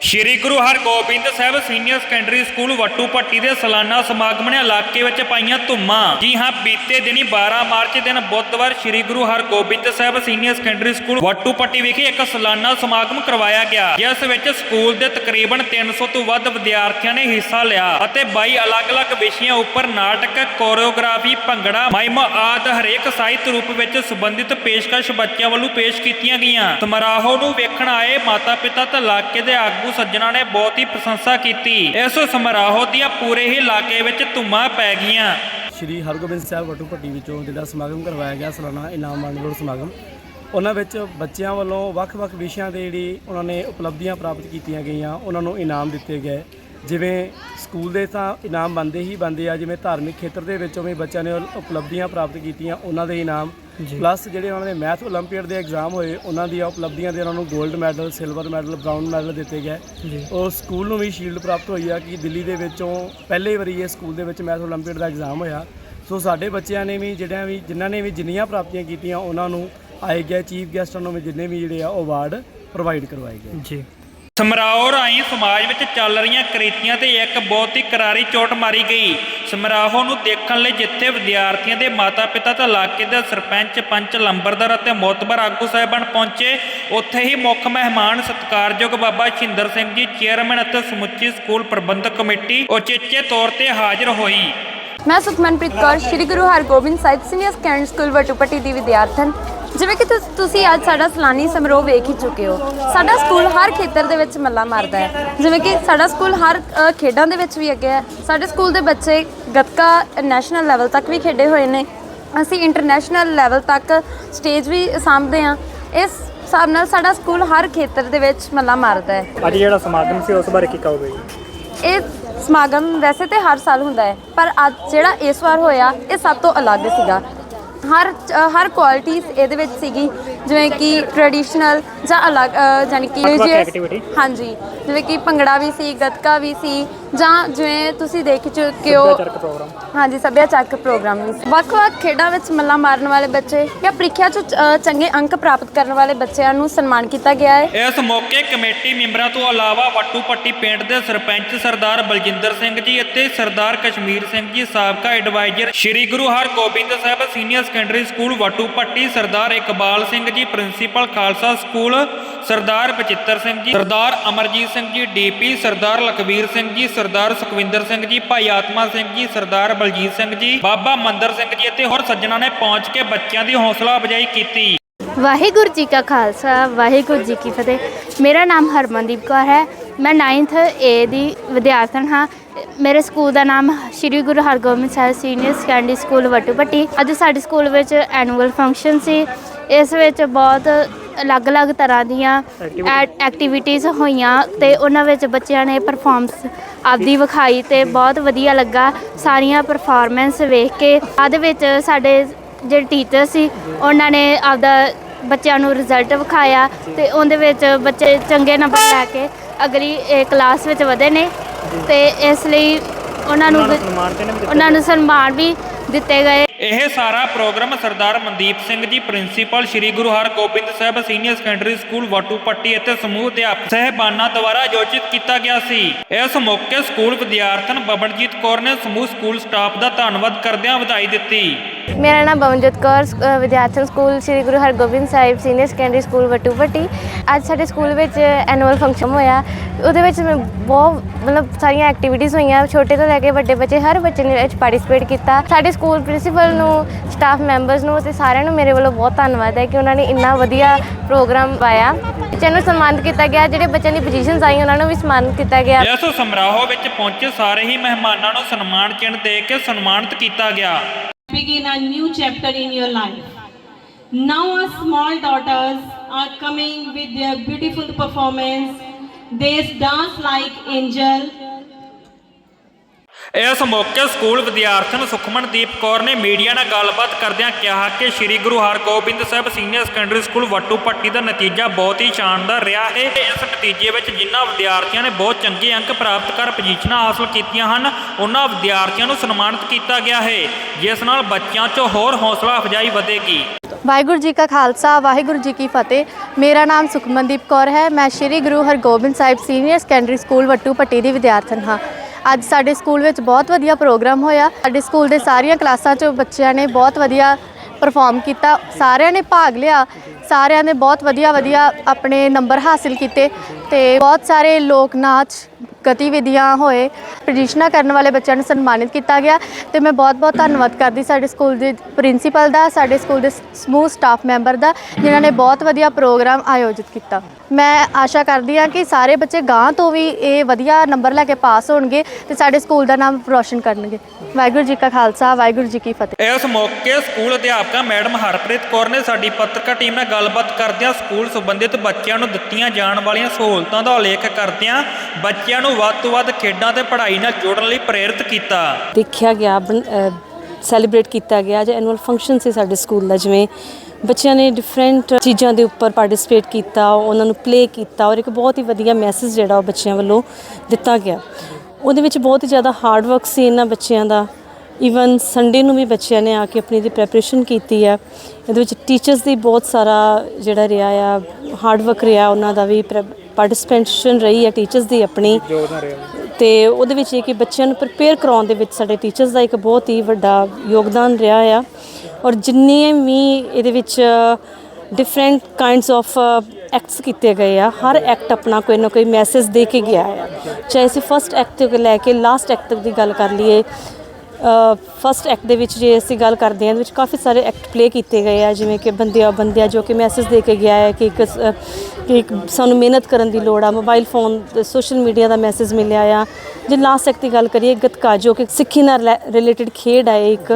Shri Guru Hargobind Sahib senior secondary school Vattu Patti ਦੇ ਸਾਲਾਨਾ ਸਮਾਗਮ ਨੇ ਇਲਾਕੇ ਵਿੱਚ ਪਾਈਆਂ ਧੁੰਮਾਂ। ਜੀ ਹਾਂ, ਬੀਤੇ ਦਿਨੀ 12 ਮਾਰਚ ਦਿਨ ਬੁੱਧਵਾਰ Shri Guru Hargobind Sahib senior secondary school Vattu Patti ਵਿਖੇ ਇੱਕ ਸਾਲਾਨਾ ਸਮਾਗਮ ਕਰਵਾਇਆ ਗਿਆ, ਜਿਸ ਵਿੱਚ ਸਕੂਲ ਦੇ ਤਕਰੀਬਨ 300 ਤੋਂ ਵੱਧ ਵਿਦਿਆਰਥੀਆਂ ਨੇ ਹਿੱਸਾ ਲਿਆ ਅਤੇ 22 ਅਲੱਗ-ਅਲੱਗ ਵਿਸ਼ਿਆਂ ਉੱਪਰ ਨਾਟਕ, ਕੋਰੀਓਗ੍ਰਾਫੀ, ਭੰਗੜਾ, ਮਾਈਮ ਆਦਿ ਹਰੇਕ ਸਾਹਿਤ ਰੂਪ ਵਿੱਚ ਸੰਬੰਧਿਤ ਪੇਸ਼ਕਸ਼ ਬੱਚਿਆਂ ਵੱਲੋਂ ਪੇਸ਼ ਕੀਤੀਆਂ ਗਈਆਂ। ਸਮਾਰੋਹ ਨੂੰ ਵੇਖਣ ਆਏ ਮਾਤਾ-ਪਿਤਾ ਤੇ ਇਲਾਕੇ ਦੇ ਆਗੂ ਸੱਜਣਾ ਨੇ ਬਹੁਤ ਹੀ ਪ੍ਰਸ਼ੰਸਾ ਕੀਤੀ। ਇਸ ਸਮਾਰੋਹ ਦੀਆਂ ਪੂਰੇ ਹੀ ਇਲਾਕੇ ਵਿੱਚ ਧੁੰਮਾਂ ਪੈ ਗਈਆਂ। ਸ਼੍ਰੀ ਹਰਗੋਬਿੰਦ ਸਾਹਿਬ ਵਟੂ ਭੱਟੀ ਵਿੱਚੋਂ ਜਿਹੜਾ ਸਮਾਗਮ ਕਰਵਾਇਆ ਗਿਆ, ਸਾਲਾਨਾ ਇਨਾਮ ਵੰਡ ਸਮਾਗਮ, ਉਹਨਾਂ ਵਿੱਚ ਬੱਚਿਆਂ ਵੱਲੋਂ ਵੱਖ-ਵੱਖ ਵਿਸ਼ਿਆਂ ਦੇ ਜਿਹੜੀ ਉਹਨਾਂ ਨੇ ਉਪਲਬਧੀਆਂ ਪ੍ਰਾਪਤ ਕੀਤੀਆਂ ਗਈਆਂ, ਉਹਨਾਂ ਨੂੰ ਇਨਾਮ ਦਿੱਤੇ ਗਏ। ਜਿਵੇਂ ਸਕੂਲ ਦੇ ਤਾਂ ਇਨਾਮ ਬੰਦੇ ਹੀ ਬੰਦੇ ਆ, ਜਿਵੇਂ ਧਾਰਮਿਕ ਖੇਤਰ ਦੇ ਵਿੱਚੋਂ ਵੀ ਬੱਚਿਆਂ ਨੇ ਉਪਲਬਧੀਆਂ ਪ੍ਰਾਪਤ ਕੀਤੀਆਂ, ਉਹਨਾਂ ਦੇ ਇਨਾਮ ਪਲੱਸ ਜਿਹੜੇ ਉਹਨਾਂ ਦੇ ਮੈਥ 올림픽 ਦੇ ਐਗਜ਼ਾਮ ਹੋਏ ਉਹਨਾਂ ਦੀਆਂ ਉਪਲਬਧੀਆਂ ਦੇ ਉਹਨਾਂ ਨੂੰ 골ਡ medal silver medal brown medal ਦਿੱਤੇ ਗਏ। ਉਹ ਸਕੂਲ ਨੂੰ ਵੀ ਸ਼ੀਲਡ ਪ੍ਰਾਪਤ ਹੋਈ ਆ ਕਿ ਦਿੱਲੀ ਦੇ ਵਿੱਚੋਂ ਪਹਿਲੇ ਵਾਰੀ ਇਹ ਸਕੂਲ ਦੇ ਵਿੱਚ ਮੈਥ 올림픽 ਦਾ ਐਗਜ਼ਾਮ ਹੋਇਆ। ਸੋ ਸਾਡੇ ਬੱਚਿਆਂ ਨੇ ਵੀ ਜਿਹੜਿਆਂ ਵੀ ਜਿਨ੍ਹਾਂ ਨੇ ਵੀ ਜਿੰਨੀਆਂ ਪ੍ਰਾਪਤੀਆਂ ਕੀਤੀਆਂ ਉਹਨਾਂ ਨੂੰ ਆਏ ਗਿਆ ਚੀਫ ਗੈਸਟਾਂ ਨੂੰ ਵੀ ਜਿੰਨੇ ਵੀ ਜਿਹੜੇ ਆ ਉਹ ਅਵਾਰਡ ਪ੍ਰੋਵਾਈਡ ਕਰਵਾਏ ਗਏ। ਜੀ। ਸਮਰਾਓ ਰਾਹੀਂ ਸਮਾਜ ਵਿੱਚ ਚੱਲ ਰਹੀਆਂ ਕ੍ਰਿਤੀਆਂ ਤੇ ਇੱਕ ਬਹੁਤ ਹੀ ਕਰਾਰੀ ਚੋਟ ਮਾਰੀ ਗਈ। ਸਮਰਾਓ ਨੂੰ ਦੇਖਣ ਲਈ ਜਿੱਥੇ ਵਿਦਿਆਰਥੀਆਂ ਦੇ ਮਾਤਾ-ਪਿਤਾ ਤੇ ਇਲਾਕੇ ਦੇ ਸਰਪੰਚ, ਪੰਚ, ਲੰਬਰਦਾਰ ਅਤੇ ਮੋਤਬਰ ਆਗੂ ਸਾਹਿਬਾਨ ਪਹੁੰਚੇ। ਉੱਥੇ ਹੀ ਮੁੱਖ ਮਹਿਮਾਨ ਸਤਿਕਾਰਯੋਗ ਬਾਬਾ ਸ਼ਿੰਦਰ ਸਿੰਘ ਜੀ, ਚੇਅਰਮੈਨ ਅਤੇ ਸਮੁੱਚੀ ਸਕੂਲ ਪ੍ਰਬੰਧਕ ਕਮੇਟੀ ਉਚੇਚੇ ਤੌਰ ਤੇ ਹਾਜ਼ਰ ਹੋਈ। ਮੈਂ Sukhmanpreet Kaur, Shri Guru Hargobind Sahib senior secondary school Vattupatti ਦੀ ਵਿਦਿਆਰਥਣ। ਜਿਵੇਂ ਕਿ ਤੁਸ- ਤੁਸੀਂ ਅੱਜ ਸਾਡਾ ਸਲਾਨੀ ਸਮਾਰੋਹ ਵੇਖ ਹੀ ਚੁੱਕੇ ਹੋ। ਸਾਡਾ ਸਕੂਲ ਹਰ ਖੇਤਰ ਦੇ ਵਿੱਚ ਮੱਲਾ ਮਾਰਦਾ ਹੈ। ਜਿਵੇਂ ਕਿ ਸਾਡਾ ਸਕੂਲ ਹਰ ਅ, ਖੇਡਾਂ ਦੇ ਵਿੱਚ ਵੀ ਅੱਗੇ ਹੈ। ਸਾਡੇ ਸਕੂਲ ਦੇ ਬੱਚੇ ਗੱਤਕਾ ਨੈਸ਼ਨਲ ਲੈਵਲ ਤੱਕ ਵੀ ਖੇਡੇ ਹੋਏ ਨੇ। ਅਸੀਂ ਇੰਟਰਨੈਸ਼ਨਲ ਲੈਵਲ ਤੱਕ ਸਟੇਜ ਵੀ ਸਾਂਭਦੇ ਹਾਂ। ਇਸ ਹਿਸਾਬ ਨਾਲ ਸਾਡਾ ਸਕੂਲ ਹਰ ਖੇਤਰ ਦੇ ਵਿੱਚ ਮੱਲਾ ਮਾਰਦਾ ਹੈ। ਅੱਜ ਜਿਹੜਾ ਸਮਾਗਮ ਸੀ ਉਸ ਬਾਰੇ ਕੀ ਕਹੋਗੇ ਜੀ? ਇਹ ਸਮਾਗਮ ਵੈਸੇ ਤੇ ਹਰ ਸਾਲ ਹੁੰਦਾ ਹੈ ਪਰ ਅੱਜ ਜਿਹੜਾ ਇਸ ਵਾਰ ਹੋਇਆ ਇਹ ਸਭ ਤੋਂ ਅਲੱਗ ਸੀਗਾ। ਹਰ ਹਰ ਕੁਆਲਿਟੀ ਇਹਦੇ ਵਿੱਚ ਸੀਗੀ। ਜਿਵੇਂ ਕਿ ਟ੍ਰੈਡੀਸ਼ਨਲ ਜਾਂ ਅਲੱਗ ਯਾਨੀ ਕਿ activity? ਹਾਂਜੀ ਜਿਵੇਂ ਕਿ ਭੰਗੜਾ ਵੀ ਸੀ ਗੱਤਕਾ ਵੀ ਸੀ ਜਾਂ ਜਿਵੇਂ ਤੁਸੀਂ ਦੇਖ ਚੁੱਕੇ ਹੋ ਸੱਭਿਆਚਾਰਕ ਪ੍ਰੋਗਰਾਮ। ਹਾਂਜੀ ਸੱਭਿਆਚਾਰਕ ਪ੍ਰੋਗਰਾਮ ਵੀ ਸੀ। ਵੱਖ-ਵੱਖ ਖੇਡਾਂ ਵਿੱਚ ਮੱਲਾ ਮਾਰਨ ਵਾਲੇ ਬੱਚੇ ਜਾਂ ਪ੍ਰੀਖਿਆ 'ਚ ਅ, ਚੰਗੇ ਅੰਕ ਪ੍ਰਾਪਤ ਕਰਨ ਵਾਲੇ ਬੱਚਿਆਂ ਨੂੰ ਸਨਮਾਨ ਕੀਤਾ ਗਿਆ ਹੈ। ਇਸ ਮੌਕੇ ਕਮੇਟੀ ਮੈਂਬਰਾਂ ਤੋਂ ਇਲਾਵਾ ਵੱਟੂ ਪੱਟੀ ਪਿੰਡ ਦੇ ਸਰਪੰਚ ਸਰਦਾਰ ਬਲਜਿੰਦਰ ਸਿੰਘ ਜੀ ਅਤੇ ਸਰਦਾਰ ਕਸ਼ਮੀਰ ਸਿੰਘ ਜੀ ਸਾਬਕਾ advisor Shri Guru Hargobind Sahib senior secondary school Vattu Patti Sardar Iqbal Singh ji, principal Khalsa school, Sardar Bachittar Singh ji, Sardar Amarjit Singh ji, DP, ਸਰਦਾਰ ਲਖਵੀਰ ਸਿੰਘ ਜੀ, ਸਰਦਾਰ ਸੁਖਵਿੰਦਰ ਸਿੰਘ ਜੀ, ਭਾਈ ਆਤਮਾ ਸਿੰਘ ਜੀ, ਸਰਦਾਰ ਬਲਜੀਤ ਸਿੰਘ ਜੀ, ਬਾਬਾ ਮੰਦਰ ਸਿੰਘ ਜੀ ਅਤੇ ਹੋਰ ਸੱਜਣਾ ਨੇ ਪਹੁੰਚ ਕੇ ਬੱਚਿਆਂ ਦੀ ਹੌਸਲਾ ਅਫਜ਼ਾਈ ਕੀਤੀ। ਵਾਹਿਗੁਰੂ ਜੀ ਕਾ ਖਾਲਸਾ, ਵਾਹਿਗੁਰੂ ਜੀ ਕੀ ਫਤਿਹ। ਮੇਰਾ ਨਾਮ ਹਰਮਨਦੀਪ ਕੌਰ ਹੈ। ਮੈਂ 9th ਏ ਦੀ ਵਿਦਿਆਰਥਣ ਹਾਂ। ਮੇਰੇ ਸਕੂਲ ਦਾ ਨਾਮ Shri Guru Hargobind Sahib senior secondary school Vattupatti. ਅੱਜ ਸਾਡੇ ਸਕੂਲ ਵਿੱਚ ਐਨੂਅਲ ਫੰਕਸ਼ਨ ਸੀ। ਇਸ ਵਿੱਚ ਬਹੁਤ ਅਲੱਗ-ਅਲੱਗ ਤਰ੍ਹਾਂ ਦੀਆਂ ਐਕਟੀਵਿਟੀਜ਼ ਹੋਈਆਂ ਤੇ ਉਹਨਾਂ ਵਿੱਚ ਬੱਚਿਆਂ ਨੇ ਪਰਫਾਰਮੈਂਸ ਆਪਦੀ ਵਿਖਾਈ ਤੇ ਬਹੁਤ ਵਧੀਆ ਲੱਗਾ। ਸਾਰੀਆਂ ਪਰਫਾਰਮੈਂਸ ਵੇਖ ਕੇ ਬਾਅਦ ਵਿੱਚ ਸਾਡੇ ਜਿਹੜੇ ਟੀਚਰ ਸੀ ਉਹਨਾਂ ਨੇ ਆਪਦਾ ਬੱਚਿਆਂ ਨੂੰ ਰਿਜ਼ਲਟ ਵਿਖਾਇਆ ਤੇ ਉਹਦੇ ਵਿੱਚ ਬੱਚੇ ਚੰਗੇ ਨੰਬਰ ਲੈ ਕੇ ਅਗਲੀ ਇਹ ਕਲਾਸ ਵਿੱਚ ਵਧੇ ਨੇ ਤੇ ਇਸ ਲਈ ਉਹਨਾਂ ਨੂੰ ਉਹਨਾਂ ਨੂੰ ਸਨਮਾਨ ਵੀ ਦਿੱਤੇ ਗਏ। ਇਹ ਸਾਰਾ programme Sardar Mandeep Singh ji, principal Shri Guru Hargobind Sahib senior secondary school Vattupatti ਅਤੇ ਸਮੂਹ ਅਧਿਆਪਕ ਸਹਿਬਾਨਾਂ ਦੁਆਰਾ ਆਯੋਜਿਤ ਕੀਤਾ ਗਿਆ ਸੀ। ਇਸ ਮੌਕੇ ਸਕੂਲ ਵਿਦਿਆਰਥਣ ਬਬਨਜੀਤ ਕੌਰ ਨੇ ਸਮੂਹ ਸਕੂਲ ਸਟਾਫ ਦਾ ਧੰਨਵਾਦ ਕਰਦਿਆਂ ਵਧਾਈ ਦਿੱਤੀ। ਮੇਰਾ ਨਾਮ ਬਵਨਜੋਤ ਕੌਰ ਅ, ਵਿਦਿਆਰਥਣ school Shri Guru Hargobind Sahib senior secondary school Vattupatti ਅੱਜ ਸਾਡੇ ਸਕੂਲ ਵਿੱਚ ਐਨੂਅਲ ਫੰਕਸ਼ਨ ਹੋਇਆ। ਉਹਦੇ ਵਿੱਚ ਮੈਂ ਬਹੁਤ ਮਤਲਬ ਸਾਰੀਆਂ ਐਕਟੀਵਿਟੀਜ਼ ਹੋਈਆਂ। ਛੋਟੇ ਤੋਂ ਲੈ ਕੇ ਵੱਡੇ ਬੱਚੇ ਹਰ ਬੱਚੇ ਨੇ ਵਿੱਚ ਪਾਰਟਿਸਿਪੇਟ ਕੀਤਾ। ਸਾਡੇ ਸਕੂਲ ਪ੍ਰਿੰਸੀਪਲ ਨੂੰ ਸਟਾਫ ਮੈਂਬਰਸ ਨੂੰ ਤੇ ਸਾਰਿਆਂ ਨੂੰ ਮੇਰੇ ਵੱਲੋਂ ਬਹੁਤ ਧੰਨਵਾਦ ਹੈ ਕਿ ਉਹਨਾਂ ਨੇ ਇੰਨਾ ਵਧੀਆ ਪ੍ਰੋਗਰਾਮ ਪਾਇਆ। ਬੱਚਿਆਂ ਨੂੰ ਸਨਮਾਨਿਤ ਕੀਤਾ ਗਿਆ। ਜਿਹੜੇ ਬੱਚਿਆਂ ਦੀ ਪੋਜੀਸ਼ਨਸ ਆਈ ਉਹਨਾਂ ਨੂੰ ਵੀ ਸਨਮਾਨਿਤ ਕੀਤਾ ਗਿਆ। ਇਸ ਸਮਾਰੋਹ ਵਿੱਚ ਪਹੁੰਚੇ ਸਾਰੇ ਹੀ ਮਹਿਮਾਨਾਂ ਨੂੰ ਸਨਮਾਨ ਚਿੰਨ੍ਹ ਦੇ ਕੇ ਸਨਮਾਨਿਤ ਕੀਤਾ ਗਿਆ। Begin a new chapter in your life. Now, our small daughters are coming with their beautiful performance. They dance like angel. ਇਸ ਮੌਕੇ ਸਕੂਲ ਵਿਦਿਆਰਥਣ ਸੁਖਮਨਦੀਪ ਕੌਰ ਨੇ ਮੀਡੀਆ ਨਾਲ ਗੱਲਬਾਤ ਕਰਦਿਆਂ ਕਿਹਾ ਕਿ Shri Guru Hargobind Sahib senior secondary school Vattupatti ਦਾ ਨਤੀਜਾ ਬਹੁਤ ਹੀ ਸ਼ਾਨਦਾਰ ਰਿਹਾ ਹੈ ਇਸ ਨਤੀਜੇ ਵਿੱਚ ਜਿਨ੍ਹਾਂ ਵਿਦਿਆਰਥੀਆਂ ਨੇ ਬਹੁਤ ਚੰਗੇ ਅੰਕ ਪ੍ਰਾਪਤ ਕਰ ਪੋਜੀਸ਼ਨਾਂ ਹਾਸਲ ਕੀਤੀਆਂ ਹਨ, ਉਹਨਾਂ ਵਿਦਿਆਰਥੀਆਂ ਨੂੰ ਸਨਮਾਨਿਤ ਕੀਤਾ ਗਿਆ ਹੈ, ਜਿਸ ਨਾਲ ਬੱਚਿਆਂ 'ਚ ਹੋਰ ਹੌਸਲਾ ਅਫਜ਼ਾਈ ਵਧੇਗੀ। ਵਾਹਿਗੁਰੂ ਜੀ ਕਾ ਖਾਲਸਾ, ਵਾਹਿਗੁਰੂ ਜੀ ਕੀ ਫਤਿਹ। ਮੇਰਾ ਨਾਮ ਸੁਖਮਨਦੀਪ ਕੌਰ ਹੈ, ਮੈਂ Shri Guru Hargobind Sahib senior secondary school Vattu Patti ਦੀ ਵਿਦਿਆਰਥਣ ਹਾਂ। ਅੱਜ ਸਾਡੇ ਸਕੂਲ ਵਿੱਚ ਬਹੁਤ ਵਧੀਆ ਪ੍ਰੋਗਰਾਮ ਹੋਇਆ। ਸਾਡੇ ਸਕੂਲ ਦੇ ਸਾਰੀਆਂ ਕਲਾਸਾਂ 'ਚੋਂ ਬੱਚਿਆਂ ਨੇ ਬਹੁਤ ਵਧੀਆ ਪਰਫਾਰਮ ਕੀਤਾ। ਸਾਰਿਆਂ ਨੇ ਭਾਗ ਲਿਆ। ਸਾਰਿਆਂ ਨੇ ਬਹੁਤ ਵਧੀਆ ਵਧੀਆ ਆਪਣੇ ਨੰਬਰ ਹਾਸਿਲ ਕੀਤੇ ਤੇ ਬਹੁਤ ਸਾਰੇ ਲੋਕ ਨਾਚ ਗਤੀਵਿਧੀਆਂ ਹੋਏ ਪੋਜੀਸ਼ਨਾਂ ਕਰਨ ਵਾਲੇ ਬੱਚਿਆਂ ਨੂੰ ਸਨਮਾਨਿਤ ਕੀਤਾ ਗਿਆ ਤੇ ਮੈਂ ਬਹੁਤ-ਬਹੁਤ ਧੰਨਵਾਦ ਕਰਦੀ ਸਾਡੇ ਸਕੂਲ ਦੇ ਪ੍ਰਿੰਸੀਪਲ ਦਾ, ਸਾਡੇ ਸਕੂਲ ਦੇ ਸਮੂਹ ਸਟਾਫ ਮੈਂਬਰ ਦਾ, ਜਿਨ੍ਹਾਂ ਨੇ ਬਹੁਤ ਵਧੀਆ ਪ੍ਰੋਗਰਾਮ ਆਯੋਜਿਤ ਕੀਤਾ। ਮੈਂ ਆਸ਼ਾ ਕਰਦੀ ਹਾਂ ਕਿ ਸਾਰੇ ਬੱਚੇ ਗਾਂ ਤੋਂ ਵੀ ਇਹ ਵਧੀਆ ਨੰਬਰ ਲੈ ਕੇ ਪਾਸ ਹੋਣਗੇ ਤੇ ਸਾਡੇ ਸਕੂਲ ਦਾ ਨਾਮ ਰੋਸ਼ਨ ਕਰਨਗੇ। ਵਾਹਿਗੁਰੂ ਜੀ ਕਾ ਖਾਲਸਾ ਵਾਹਿਗੁਰੂ ਜੀ ਕੀ ਫਤਿਹ। ਇਸ ਮੌਕੇ ਸਕੂਲ ਅਧਿਆਪਕਾ ਮੈਡਮ ਹਰਪ੍ਰੀਤ ਕੌਰ ਨੇ ਸਾਡੀ ਪੱਤਰਕਾਰ ਟੀਮ ਨਾਲ ਗੱਲਬਾਤ ਕਰਦਿਆਂ ਸਕੂਲ ਸੰਬੰਧਿਤ ਬੱਚਿਆਂ ਨੂੰ ਦਿੱਤੀਆਂ ਜਾਣ ਵਾਲੀਆਂ ਸਹੂਲਤਾਂ ਦਾ ਉਲੇਖ ਕਰਦਿਆਂ ਬੱਚਿਆਂ ਨੂੰ ਵੱਧ ਤੋਂ ਵੱਧ ਖੇਡਾਂ ਤੇ ਪੜ੍ਹਾਈ ਨਾਲ ਜੁੜਨ ਲਈ ਪ੍ਰੇਰਿਤ ਕੀਤਾ। ਦੇਖਿਆ ਗਿਆ ਸੈਲੀਬ੍ਰੇਟ ਕੀਤਾ ਗਿਆ ਜਾਂ ਐਨੂਅਲ ਫੰਕਸ਼ਨ ਸੀ ਸਾਡੇ ਸਕੂਲ ਦਾ ਜਿਵੇਂ ਬੱਚਿਆਂ ਨੇ ਡਿਫਰੈਂਟ ਚੀਜ਼ਾਂ ਦੇ ਉੱਪਰ ਪਾਰਟਿਸਿਪੇਟ ਕੀਤਾ ਉਹਨਾਂ ਨੂੰ ਪਲੇ ਕੀਤਾ ਔਰ ਇੱਕ ਬਹੁਤ ਹੀ ਵਧੀਆ ਮੈਸੇਜ ਜਿਹੜਾ ਉਹ ਬੱਚਿਆਂ ਵੱਲੋਂ ਦਿੱਤਾ ਗਿਆ। ਉਹਦੇ ਵਿੱਚ ਬਹੁਤ ਹੀ ਜ਼ਿਆਦਾ ਹਾਰਡ ਵਰਕ ਸੀ ਇਹਨਾਂ ਬੱਚਿਆਂ ਦਾ। ਈਵਨ ਸੰਡੇ ਨੂੰ ਵੀ ਬੱਚਿਆਂ ਨੇ ਆ ਕੇ ਆਪਣੀ ਦੀ ਪ੍ਰੈਪਰੇਸ਼ਨ ਕੀਤੀ ਆ ਇਹਦੇ ਵਿੱਚ ਟੀਚਰਸ ਦੀ ਬਹੁਤ ਸਾਰਾ ਜਿਹੜਾ ਰਿਹਾ ਆ ਹਾਰਡ ਵਰਕ ਰਿਹਾ ਉਹਨਾਂ ਦਾ ਵੀ ਪਾਰਟਿਸਪੇਸ਼ਨ ਰਹੀ ਹੈ ਟੀਚਰਸ ਦੀ ਆਪਣੀ। ਤੇ ਉਹਦੇ ਵਿੱਚ ਇਹ ਕਿ ਬੱਚਿਆਂ ਨੂੰ ਪ੍ਰਿਪੇਅਰ ਕਰਾਉਣ ਦੇ ਵਿੱਚ ਸਾਡੇ ਟੀਚਰਸ ਦਾ ਇੱਕ ਬਹੁਤ ਹੀ ਵੱਡਾ ਯੋਗਦਾਨ ਰਿਹਾ ਆ। ਔਰ ਜਿੰਨੇ ਵੀ ਇਹਦੇ ਵਿੱਚ ਡਿਫਰੈਂਟ ਕਾਈਂਡਸ ਆਫ ਐਕਟਸ ਕੀਤੇ ਗਏ ਆ, ਹਰ ਐਕਟ ਆਪਣਾ ਕੋਈ ਨਾ ਕੋਈ ਮੈਸੇਜ ਦੇ ਕੇ ਗਿਆ ਆ। ਚਾਹੇ ਅਸੀਂ ਫਸਟ ਐਕਟ ਤੋਂ ਲੈ ਕੇ ਲਾਸਟ ਐਕਟ ਤੱਕ ਦੀ ਗੱਲ ਕਰ ਲਈਏ ਫਸਟ ਐਕਟ ਦੇ ਵਿੱਚ ਜੇ ਅਸੀਂ ਗੱਲ ਕਰਦੇ ਹਾਂ, ਇਹਦੇ ਵਿੱਚ ਕਾਫੀ ਸਾਰੇ ਐਕਟ ਪਲੇ ਕੀਤੇ ਗਏ ਆ, ਜਿਵੇਂ ਕਿ ਬੰਦਿਆ ਬੰਦਿਆ ਜੋ ਕਿ ਮੈਸੇਜ ਦੇ ਕੇ ਗਿਆ ਹੈ ਕਿ ਇੱਕ ਕਿ ਇੱਕ ਸਾਨੂੰ ਮਿਹਨਤ ਕਰਨ ਦੀ ਲੋੜ ਆ ਮੋਬਾਈਲ ਫੋਨ ਸੋਸ਼ਲ ਮੀਡੀਆ ਦਾ ਮੈਸੇਜ ਮਿਲਿਆ ਆ। ਜੇ ਲਾਸਟ ਐਕਟ ਦੀ ਗੱਲ ਕਰੀਏ, ਗੱਤਕਾ, ਜੋ ਕਿ ਸਿੱਖੀ ਨਾਲ ਰਿਲੇਟਡ ਖੇਡ ਹੈ ਇੱਕ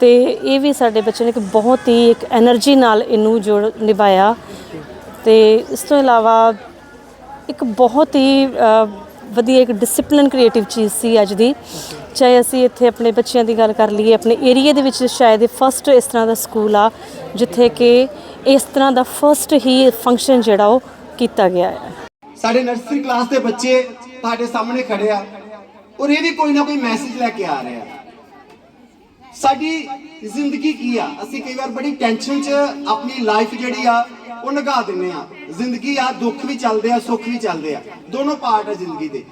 ਤੇ ਇਹ ਵੀ ਸਾਡੇ ਬੱਚੇ ਨੇ ਇੱਕ ਬਹੁਤ ਹੀ ਇੱਕ એનર્ਜੀ ਨਾਲ ਇਹਨੂੰ ਜੋੜ ਨਿਭਾਇਆ। ਤੇ ਇਸ ਤੋਂ ਇਲਾਵਾ ਇੱਕ ਬਹੁਤ ਹੀ ਵਧੀਆ ਇੱਕ ਡਿਸਪਲਿਨ ਕ੍ਰੀਏਟਿਵ ਚੀਜ਼ ਸੀ ਅੱਜ ਦੀ। ਚਾਹੇ ਅਸੀਂ ਇੱਥੇ ਆਪਣੇ ਬੱਚਿਆਂ ਦੀ ਗੱਲ ਕਰ ਲਈਏ, ਆਪਣੇ ਏਰੀਆ ਦੇ ਵਿੱਚ ਸ਼ਾਇਦ ਇਹ ਫਸਟ ਇਸ ਤਰ੍ਹਾਂ ਦਾ ਸਕੂਲ ਆ, ਜਿੱਥੇ ਕਿ ਇਸ ਤਰ੍ਹਾਂ ਦਾ ਫਸਟ ਹੀ ਫੰਕਸ਼ਨ ਜਿਹੜਾ ਉਹ ਕੀਤਾ ਗਿਆ ਹੈ। ਸਾਡੇ ਨਰਸਰੀ ਕਲਾਸ ਦੇ ਬੱਚੇ ਤੁਹਾਡੇ ਸਾਹਮਣੇ ਖੜੇ ਆ ਔਰ ਇਹ ਵੀ ਕੋਈ ਨਾ ਕੋਈ ਮੈਸੇਜ ਲੈ ਕੇ ਆ ਰਹੇ ਆ। ਸਾਡੀ ਜ਼ਿੰਦਗੀ ਕੀ ਆ? ਅਸੀਂ ਕਈ ਵਾਰ ਬੜੀ ਟੈਨਸ਼ਨ 'ਚ ਆਪਣੀ ਲਾਈਫ ਜਿਹੜੀ ਆ, ਉਹ ਲਗਾ ਦਿੰਨੇ ਆ। ਜ਼ਿੰਦਗੀ ਆ, ਦੁੱਖ ਵੀ ਚੱਲਦੇ ਆ, ਸੁੱਖ ਵੀ ਚੱਲਦੇ ਆ। ਦੋਨੋਂ ਪਾਰਟ ਆ ਜ਼ਿੰਦਗੀ ਦੇ।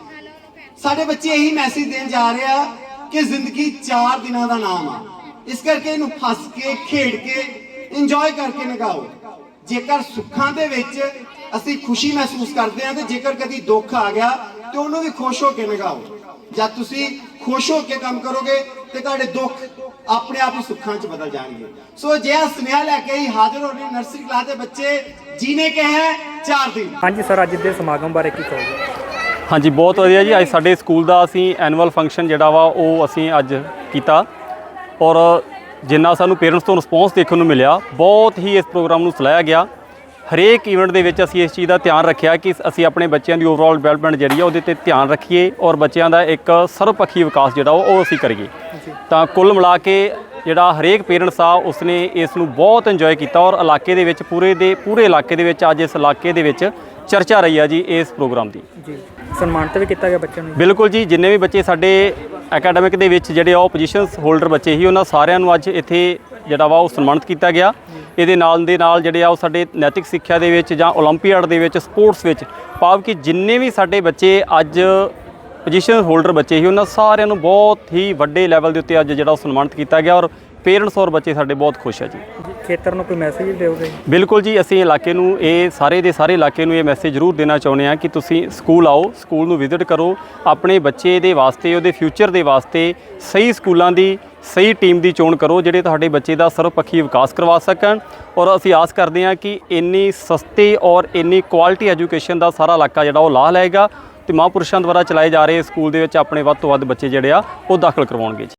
ਸਾਡੇ ਬੱਚੇ ਇਹੀ ਮੈਸੇਜ ਦੇਣ ਜਾ ਰਹੇ ਆ ਕਿ ਜ਼ਿੰਦਗੀ 4 ਦਿਨਾਂ ਦਾ ਨਾਮ ਆ। ਇਸ ਕਰਕੇ ਇਹਨੂੰ ਫਸ ਕੇ, ਖੇਡ ਕੇ ਇੰਜੋਏ ਕਰਕੇ ਨਿਗਾਓ ਜੇਕਰ ਸੁੱਖਾਂ ਦੇ ਵਿੱਚ ਅਸੀਂ ਖੁਸ਼ੀ ਮਹਿਸੂਸ ਕਰਦੇ ਹਾਂ ਤੇ ਜੇਕਰ ਕਦੀ ਦੁੱਖ ਆ ਗਿਆ, ਤੇ ਉਹਨੂੰ ਵੀ ਖੁਸ਼ ਹੋ ਕੇ ਨਿਗਾਓ ਜਦ ਤੁਸੀਂ ਖੁਸ਼ ਹੋ ਕੇ ਕੰਮ ਕਰੋਗੇ ਤੇ ਤੁਹਾਡੇ ਦੁੱਖ ਆਪਣੇ ਆਪ ਹੀ ਸੁੱਖਾਂ 'ਚ ਬਦਲ ਜਾਣਗੇ। ਸੋ ਅਜਿਹਾ ਸੁਨੇਹਾ ਲੈ ਕੇ ਹੀ ਹਾਜ਼ਰ ਹੋ ਰਹੇ ਨਰਸਰੀ ਕਲਾਸ ਦੇ ਬੱਚੇ ਜੀਨੇ ਕੇ ਹੈ 4 ਦਿਨ। ਹਾਂਜੀ ਸਰ ਅੱਜ ਦੇ ਸਮਾਗਮ ਬਾਰੇ ਕੀ ਕਹੋਗੇ? ਹਾਂਜੀ ਬਹੁਤ ਵਧੀਆ ਜੀ। ਅੱਜ ਸਾਡੇ ਸਕੂਲ ਦਾ ਅਸੀਂ ਐਨੂਅਲ ਫੰਕਸ਼ਨ ਜਿਹੜਾ ਵਾ ਉਹ ਅਸੀਂ ਅੱਜ ਕੀਤਾ। ਔਰ ਜਿੰਨਾ ਸਾਨੂੰ ਪੇਰੈਂਟਸ ਤੋਂ ਰਿਸਪੌਂਸ ਦੇਖਣ ਨੂੰ ਮਿਲਿਆ ਬਹੁਤ ਹੀ ਇਸ ਪ੍ਰੋਗਰਾਮ ਨੂੰ ਸਲਾਹਿਆ ਗਿਆ। ਹਰੇਕ ਇਵੈਂਟ ਦੇ ਵਿੱਚ ਅਸੀਂ ਇਸ ਚੀਜ਼ ਦਾ ਧਿਆਨ ਰੱਖਿਆ ਕਿ ਅਸੀਂ ਆਪਣੇ ਬੱਚਿਆਂ ਦੀ ਓਵਰਆਲ ਡਿਵੈਲਪਮੈਂਟ ਜਿਹੜੀ ਆ ਉਹਦੇ ਤੇ ਧਿਆਨ ਰੱਖੀਏ। ਔਰ ਬੱਚਿਆਂ ਦਾ ਇੱਕ ਸਰਵਪੱਖੀ ਵਿਕਾਸ ਜਿਹੜਾ ਉਹ ਅਸੀਂ ਕਰੀਏ। ਤਾਂ ਕੁੱਲ ਮਿਲਾ ਕੇ ਜਿਹੜਾ ਹਰੇਕ ਪੇਰੈਂਟਸ ਆ ਉਸਨੇ ਇਸ ਨੂੰ ਬਹੁਤ ਇੰਜੋਏ ਕੀਤਾ ਔਰ ਇਲਾਕੇ ਦੇ ਵਿੱਚ ਪੂਰੇ ਦੇ ਪੂਰੇ ਇਲਾਕੇ ਦੇ ਵਿੱਚ ਅੱਜ ਇਸ ਇਲਾਕੇ ਦੇ ਵਿੱਚ ਚਰਚਾ ਰਹੀ ਆ ਜੀ ਇਸ ਪ੍ਰੋਗਰਾਮ ਦੀ ਜੀ ਸਨਮਾਨਿਤ ਵੀ ਕੀਤਾ ਗਿਆ ਬੱਚਿਆਂ ਨੂੰ ਬਿਲਕੁਲ ਜੀ ਜਿੰਨੇ ਵੀ ਬੱਚੇ ਸਾਡੇ ਐਕੈਡਮਿਕ ਦੇ ਵਿੱਚ ਜਿਹੜੇ ਆ ਉਹ ਪੋਜੀਸ਼ਨਸ ਹੋਲਡਰ ਬੱਚੇ ਸੀ ਉਹਨਾਂ ਸਾਰਿਆਂ ਨੂੰ ਅੱਜ ਇੱਥੇ ਜਿਹੜਾ ਵਾ ਉਹ ਸਨਮਾਨਿਤ ਕੀਤਾ ਗਿਆ ਇਹਦੇ ਨਾਲ ਦੇ ਨਾਲ ਜਿਹੜੇ ਆ ਉਹ ਸਾਡੇ ਨੈਤਿਕ ਸਿੱਖਿਆ ਦੇ ਵਿੱਚ ਜਾਂ 올림픽 ਦੇ ਵਿੱਚ ਸਪੋਰਟਸ ਵਿੱਚ ਭਾਵ ਕਿ ਜਿੰਨੇ ਵੀ ਸਾਡੇ ਬੱਚੇ ਅੱਜ ਪੋਜੀਸ਼ਨ ਹੋਲਡਰ ਬੱਚੇ ਸੀ ਉਹਨਾਂ ਸਾਰਿਆਂ ਨੂੰ ਬਹੁਤ ਹੀ ਵੱਡੇ ਲੈਵਲ ਦੇ ਉੱਤੇ ਅੱਜ ਜਿਹੜਾ ਸਨਮਾਨਿਤ ਕੀਤਾ ਗਿਆ ਔਰ ਪੇਰੈਂਟਸ ਔਰ ਬੱਚੇ ਸਾਡੇ ਬਹੁਤ ਖੁਸ਼ ਜੀ ਜੀ। ਖੇਤਰ ਨੂੰ ਕੋਈ ਮੈਸੇਜ ਦਿਓਗੇ? ਬਿਲਕੁਲ ਜੀ ਅਸੀਂ ਇਲਾਕੇ ਨੂੰ ਇਹ ਸਾਰੇ ਦੇ ਸਾਰੇ ਇਲਾਕੇ ਨੂੰ ਇਹ ਮੈਸੇਜ ਜ਼ਰੂਰ ਦੇਣਾ ਚਾਹੁੰਦੇ ਹਾਂ ਕਿ ਤੁਸੀਂ ਸਕੂਲ ਆਓ ਸਕੂਲ ਨੂੰ ਵਿਜ਼ਿਟ ਕਰੋ ਆਪਣੇ ਬੱਚੇ ਦੇ ਵਾਸਤੇ ਉਹਦੇ ਫਿਊਚਰ ਦੇ ਵਾਸਤੇ ਸਹੀ ਸਕੂਲਾਂ ਦੀ ਸਹੀ ਟੀਮ ਦੀ ਚੋਣ ਕਰੋ ਜਿਹੜੇ ਤੁਹਾਡੇ ਬੱਚੇ ਦਾ ਸਰਵਪੱਖੀ ਵਿਕਾਸ ਕਰਵਾ ਸਕਣ। ਔਰ ਅਸੀਂ ਆਸ ਕਰਦੇ ਹਾਂ ਕਿ ਇੰਨੀ ਸਸਤੀ ਔਰ ਇੰਨੀ ਕੁਆਲਿਟੀ ਐਜੂਕੇਸ਼ਨ ਦਾ ਸਾਰਾ ਇਲਾਕਾ ਜਿਹੜਾ ਉਹ ਲਾਹ ਲਏਗਾ। ਤੇ ਮਹਾਂਪੁਰਸ਼ਾਂ ਦੁਆਰਾ ਚਲਾਏ ਜਾ ਰਹੇ ਸਕੂਲ ਦੇ ਵਿੱਚ ਆਪਣੇ ਵੱਧ ਤੋਂ ਵੱਧ ਬੱਚੇ ਜਿਹੜੇ ਆ, ਉਹ ਦਾਖਲ ਕਰਵਾਉਣਗੇ ਜੀ।